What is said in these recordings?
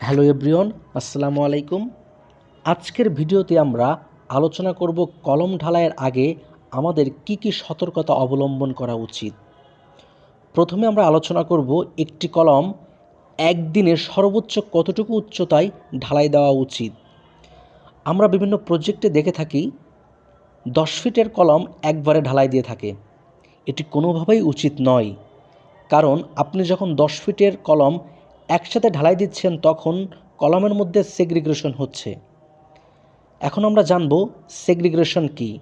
Hello everyone আসসালামু আলাইকুম। আজকের ভিডিওতে আমরা আলোচনা করব কলম ঢালাইয়ের আগে আমাদের কি কি সতর্কতা অবলম্বন করা উচিত। প্রথমে আমরা আলোচনা করব একটি কলম একদিনে সর্বোচ্চ কতটুকু উচ্চতায় ঢালাই দেওয়া উচিত। আমরা বিভিন্ন প্রজেক্টে দেখে থাকি, দশ ফিটের কলম একবারে ঢালাই দিয়ে থাকে। এটি কোনোভাবেই উচিত নয়। কারণ আপনি যখন দশ ফিটের কলম একসাথে ঢালাই দিচ্ছেন তখন কলমের মধ্যে সেগ্রিগ্রেশন হচ্ছে। এখন আমরা জানব সেগ্রিগ্রেশন কি।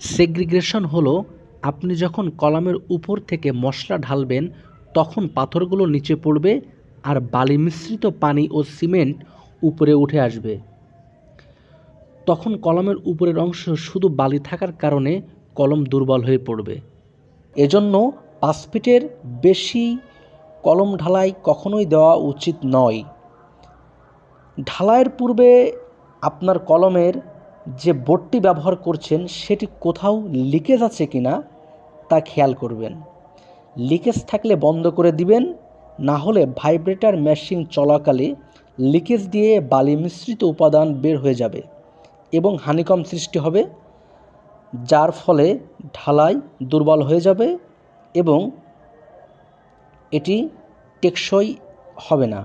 সেগ্রিগ্রেশন হলো আপনি যখন কলমের উপর থেকে মশলা ঢালবেন, তখন পাথরগুলো নিচে পড়বে আর বালি মিশ্রিত পানি ও সিমেন্ট উপরে উঠে আসবে। তখন কলমের উপরের অংশ শুধু বালি থাকার কারণে কলম দুর্বল হয়ে পড়বে। এজন্য পাঁচ ফিটের বেশি কলম ঢালাই কখনোই দেওয়া উচিত নয়। ঢালাইয়ের পূর্বে আপনার কলমের যে বোর্ডটি ব্যবহার করছেন, সেটি কোথাও লিকেজ আছে কি না তা খেয়াল করবেন। লিকেজ থাকলে বন্ধ করে দিবেন, না হলে ভাইব্রেটার মেশিন চলাকালে লিকেজ দিয়ে বালি মিশ্রিত উপাদান বের হয়ে যাবে এবং হানিকম সৃষ্টি হবে, যার ফলে ঢালাই দুর্বল হয়ে যাবে এবং এটি টেকসই হবে না।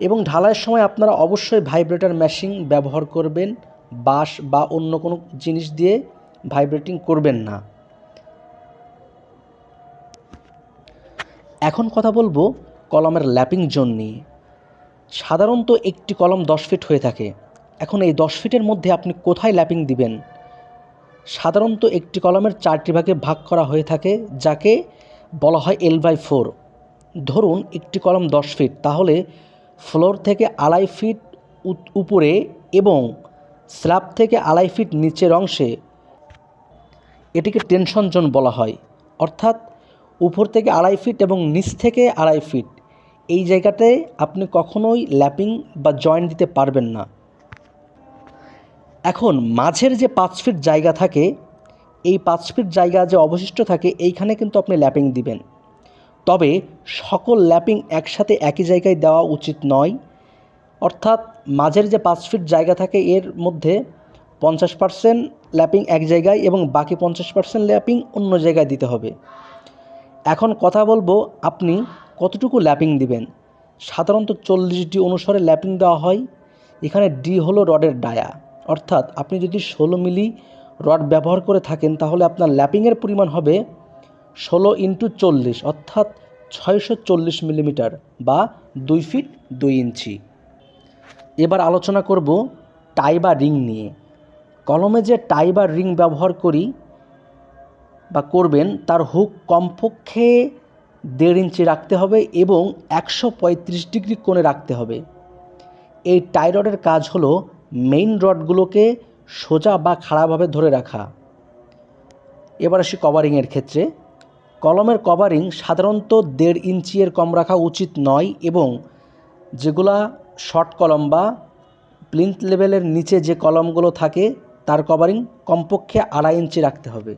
এবং ঢালাইয়ের সময় আপনারা অবশ্যই ভাইব্রেটার মেশিন ব্যবহার করবেন, বাঁশ বা অন্য কোনো জিনিস দিয়ে ভাইব্রেটিং করবেন না। এখন কথা বলব কলমের ল্যাপিং জোন নিয়ে। সাধারণত একটি কলম দশ ফিট হয়ে থাকে। এখন এই দশ ফিটের মধ্যে আপনি কোথায় ল্যাপিং দিবেন? সাধারণত একটি কলমের চারটি ভাগে ভাগ করা হয়ে থাকে, যাকে বলা হয় এল বাই ফোর ধরুন একটি কলম দশ ফিট তাহলে ফ্লোর থেকে আড়াই ফিট উপরে এবং স্ল্যাব থেকে আড়াই ফিট নিচের অংশে এটিকে টেনশন জোন বলা হয়। অর্থাৎ উপর থেকে আড়াই ফিট এবং নিচ থেকে আড়াই ফিট এই জায়গাতে আপনি কখনোই ল্যাপিং বা জয়েন্ট দিতে পারবেন না। এখন মাঝের যে পাঁচ ফিট জায়গা থাকে এই পাঁচ ফিট জায়গা যে অবশিষ্ট থাকে, এইখানে কিন্তু আপনি ল্যাপিং দিবেন। তবে সকল ল্যাপিং একসাথে একই জায়গায় দেওয়া উচিত নয়। অর্থাৎ মাঝের যে পাঁচ ফিট জায়গা থাকে, এর মধ্যে পঞ্চাশ পার্সেন্ট ল্যাপিং এক জায়গায় এবং বাকি পঞ্চাশ পার্সেন্ট ল্যাপিং অন্য জায়গায় দিতে হবে। এখন কথা বলব, আপনি কতটুকু ল্যাপিং দিবেন? সাধারণত চল্লিশ ডি অনুসারে ল্যাপিং দেওয়া হয়। এখানে ডি হলো রডের ডায়া। অর্থাৎ আপনি যদি ষোলো মিলি রড ব্যবহার করে থাকেন, তাহলে আপনার ল্যাপিংয়ের পরিমাণ হবে ষোলো ইন্টু চল্লিশ, অর্থাৎ ছয়শো চল্লিশ মিলিমিটার বা দুই ফিট দুই ইঞ্চি। এবার আলোচনা করব টাই বা রিং নিয়ে। কলমে যে টাই বা রিং ব্যবহার করি বা করবেন, তার হুক কমপক্ষে দেড় ইঞ্চি রাখতে হবে এবং একশো পঁয়ত্রিশ ডিগ্রি কোণে রাখতে হবে। এই টাই রডের কাজ হলো মেইন রডগুলোকে সোজা বা খাড়াভাবে ধরে রাখা। এবার আসি কভারিংয়ের ক্ষেত্রে। কলমের কভারিং সাধারণত দেড় ইঞ্চি এর কম রাখা উচিত নয় এবং যেগুলা শর্ট কলম বা প্লিন্থ লেভেলের নিচে যে কলমগুলো থাকে, তার কভারিং কমপক্ষে আড়াই ইঞ্চি রাখতে হবে।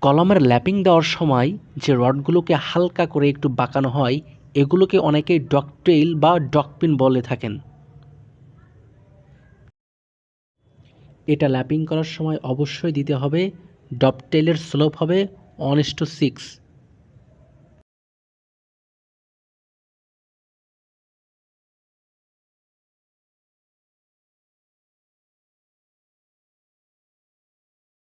কলমের ল্যাপিং দেওয়ার সময় যে রডগুলোকে হালকা করে একটু বাঁকানো হয়, এগুলোকে অনেকেই ডকটেইল বা ডকপিন বলে থাকেন। এটা ল্যাপিং করার সময় অবশ্যই দিতে হবে। ডপটেলের স্লোপ হবে টু সিক্স